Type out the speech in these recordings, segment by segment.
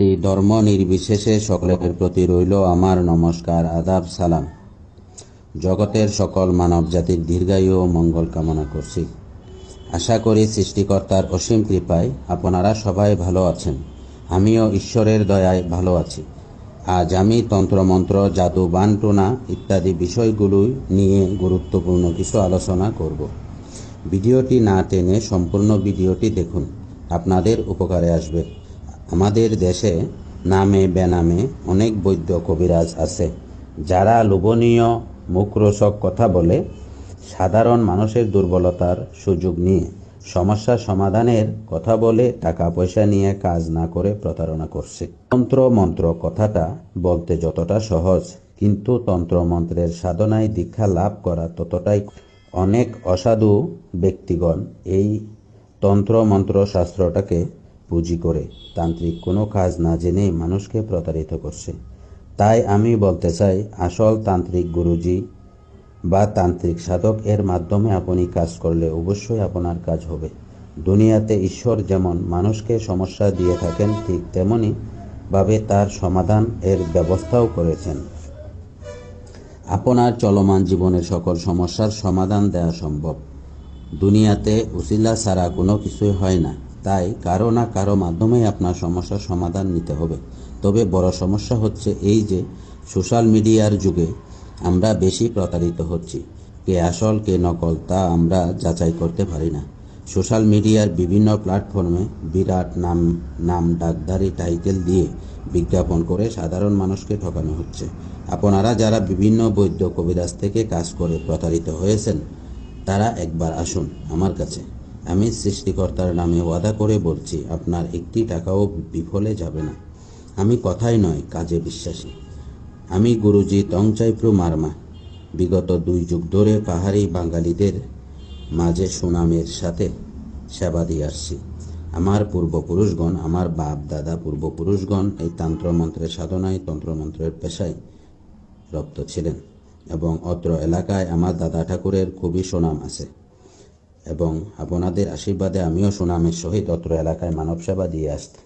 এই ধর্ম নির্বিশেষে সকলের প্রতি রইল আমার নমস্কার, আদাব, সালাম। জগতের সকল মানব জাতির দীর্ঘায়ু ও মঙ্গল কামনা করছি। আশা করি সৃষ্টিকর্তার অসীম কৃপায় আপনারা সবাই ভালো আছেন। আমিও ঈশ্বরের দয়ায় ভালো আছি। আজ আমি তন্ত্রমন্ত্র, জাদু বানটুনা ইত্যাদি বিষয়গুলো নিয়ে গুরুত্বপূর্ণ কিছু আলোচনা করব। ভিডিওটি না টেনে সম্পূর্ণ ভিডিওটি দেখুন। আপনাদের উপকারে আসবে। আমাদের দেশে নামে বেনামে অনেক বৈদ্য কবিরাজ আছে। যারা লোভনীয়, মুখরোচক কথা বলে, সাধারণ মানুষের দুর্বলতার সুযোগ নিয়ে সমস্যা সমাধানের কথা বলে টাকা পয়সা নিয়ে কাজ না করে প্রতারণা করছে। তন্ত্র মন্ত্র কথাটা বলতে যতটা সহজ, কিন্তু তন্ত্র মন্ত্রের সাধনায় দীক্ষা লাভ করা ততটাই অনেক অসাধু ব্যক্তিগণ এই তন্ত্র মন্ত্র শাস্ত্রটাকে পুঁজি করে তান্ত্রিক কোনো কাজ না জেনেই মানুষকে প্রতারিত করছে। তাই আমি বলতে চাই, আসল তান্ত্রিক গুরুজি বা তান্ত্রিক সাধক এর মাধ্যমে আপনি কাজ করলে অবশ্যই আপনার কাজ হবে। দুনিয়াতে ঈশ্বর যেমন মানুষকে সমস্যা দিয়ে থাকেন ঠিক তেমনি ভাবে তার সমাধান এর ব্যবস্থাও করেছেন। আপনার চলমান জীবনের সকল সমস্যার সমাধান দেওয়া সম্ভব। দুনিয়াতে উসিলা ছাড়া কোনো কিছুই হয় না। তাই কারও না কারও মাধ্যমেই আপনার সমস্যার সমাধান নিতে হবে। তবে বড় সমস্যা হচ্ছে এই যে, সোশ্যাল মিডিয়ার যুগে আমরা বেশি প্রতারিত হচ্ছি। কে আসল, কে নকল, তা আমরা যাচাই করতে পারি না। সোশ্যাল মিডিয়ার বিভিন্ন প্ল্যাটফর্মে বিরাট নাম নাম ডাকদারি টাইটেল দিয়ে বিজ্ঞাপন করে সাধারণ মানুষকে ঠকানো হচ্ছে। আপনারা যারা বিভিন্ন বৈদ্য কবিরাজ থেকে কাজ করে প্রতারিত হয়েছেন, তারা একবার আসুন আমার কাছে। আমি সৃষ্টিকর্তার নামে ওয়াদা করে বলছি, আপনার একটি টাকাও বিফলে যাবে না। আমি কথাই নয়, কাজে বিশ্বাসী। আমি গুরুজি তংচাইপ্রু মারমা। বিগত দুই যুগ ধরে পাহাড়ি বাঙালিদের মাঝে সুনামের সাথে সেবা দিয়ে আসছি। আমার পূর্বপুরুষগণ, আমার বাপ, দাদা পূর্বপুরুষগণ এই তন্ত্রমন্ত্রের সাধনায়, তন্ত্রমন্ত্রের পেশায় রপ্ত ছিলেন এবং অত্র এলাকায় আমার দাদা ঠাকুরের খুবই সুনাম আছে। এবং আপনাদের আশীর্বাদে আমিও সুনামের সহিত অত্র এলাকায় মানব সেবা দিয়ে আসতে।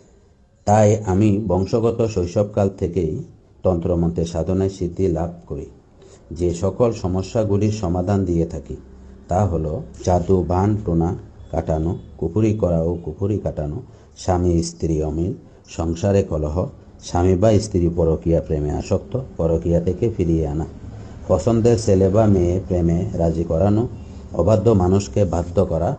তাই আমি বংশগত শৈশবকাল থেকেই তন্ত্রমন্ত্রের সাধনায় সিদ্ধি লাভ করি। যে সকল সমস্যাগুলির সমাধান দিয়ে থাকি, তা হলো জাদু, বান, টোনা কাটানো কুপুরি করা ও কুপুরি কাটানো, স্বামী, স্ত্রী অমিল, সংসারে কলহ, স্বামী বা স্ত্রী পরকীয়া প্রেমে আসক্ত, পরকীয়া থেকে ফিরিয়ে আনা, পছন্দের ছেলে বা মেয়ে প্রেমে রাজি করানো অবাধ্য মানুষকে বাধ্য করা,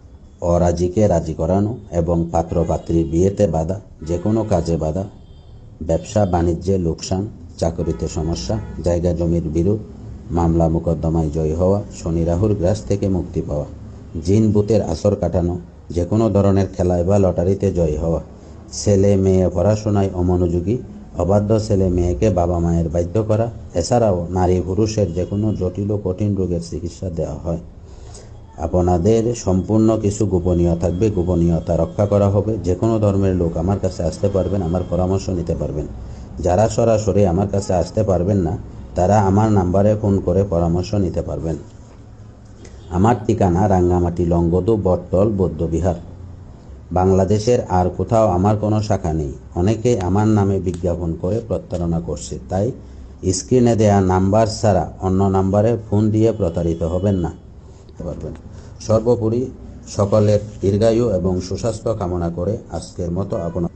অরাজিকে রাজি করানো এবং পাত্র পাত্রীর বিয়েতে বাধা যে কোনো কাজে বাধা, ব্যবসা, বাণিজ্যে, লোকসান, চাকরিতে সমস্যা, জায়গা জমির বিরোধ, মামলা মোকদ্দমায় জয়ী হওয়া, শনি রাহুর গ্রাস থেকে মুক্তি পাওয়া, জিন বুতের আসর কাটানো যে কোনো ধরনের খেলায় বা লটারিতে জয়ী হওয়া, ছেলে মেয়ে পড়াশোনায় অমনোযোগী, অবাধ্য ছেলে মেয়েকে বাবা মায়ের বাধ্য করা, এছাড়াও নারী পুরুষের যে কোনো জটিল ও কঠিন রোগের চিকিৎসা দেওয়া হয়। আপনাদের সম্পূর্ণ কিছু গোপনীয় থাকবে, গোপনীয়তা রক্ষা করা হবে। যে কোনো ধর্মের লোক আমার কাছে আসতে পারবেন, আমার পরামর্শ নিতে পারবেন। যারা সরাসরি আমার কাছে আসতে পারবেন না, তারা আমার নাম্বারে ফোন করে পরামর্শ নিতে পারবেন। আমার ঠিকানা রাঙ্গামাটি লঙ্গদু বটতল, বৌদ্ধবিহার। বাংলাদেশের আর কোথাও আমার কোনো শাখা নেই। অনেকে আমার নামে বিজ্ঞাপন করে প্রতারণা করছে। তাই স্ক্রিনে দেয়া নাম্বার ছাড়া অন্য নাম্বারে ফোন দিয়ে প্রতারিত হবেন না। পারবেন। সর্বোপরি সকলের দীর্ঘায়ু এবং সুস্বাস্থ্য কামনা করে আজকের মতো আপনার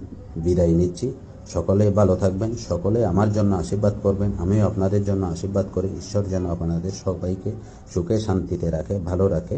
বিদায় নিচ্ছি। সকলে ভালো থাকবেন, সকলে আমার জন্য আশীর্বাদ করবেন, আমিও আপনাদের জন্য আশীর্বাদ করি। ঈশ্বর যেন আপনাদের সবাইকে সুখে শান্তিতে রাখে, ভালো রাখে।